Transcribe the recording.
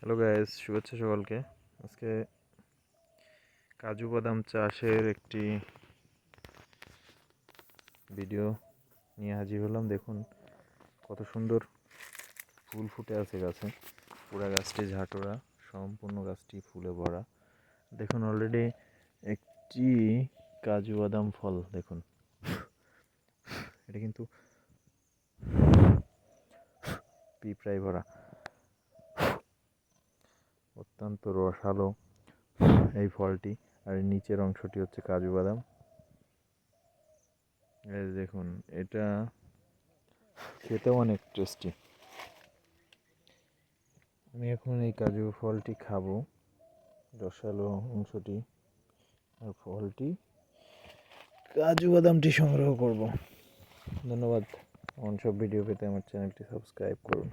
Hello guys শুভেচ্ছা সকলকে আজকে কাজু বাদাম চাষের একটি ভিডিও নিয়ে হাজির হলাম। দেখুন কত সুন্দর ফুল ফুটে আছে গাছে। পুরা গাছটি ঝাঁটোরা, সম্পূর্ণ গাছটি ফুলে ভরা। দেখুন অলরেডি একটি কাজু বাদাম ফল, দেখুন। এটা কিন্তু পিঁপড়ায় ভরা। অত্যন্ত রসালো এই ফলটি। আর নিচের অংশটি হচ্ছে কাজু বাদাম। দেখুন, এটা খেতেও অনেক টেস্টি আমি এখন এই কাজু ফলটি খাব, রসালো অংশটি। আর ফলটি, কাজু বাদামটি সংগ্রহ করব। ধন্যবাদ। এমন সব ভিডিও পেতে আমার চ্যানেলটি সাবস্ক্রাইব করুন।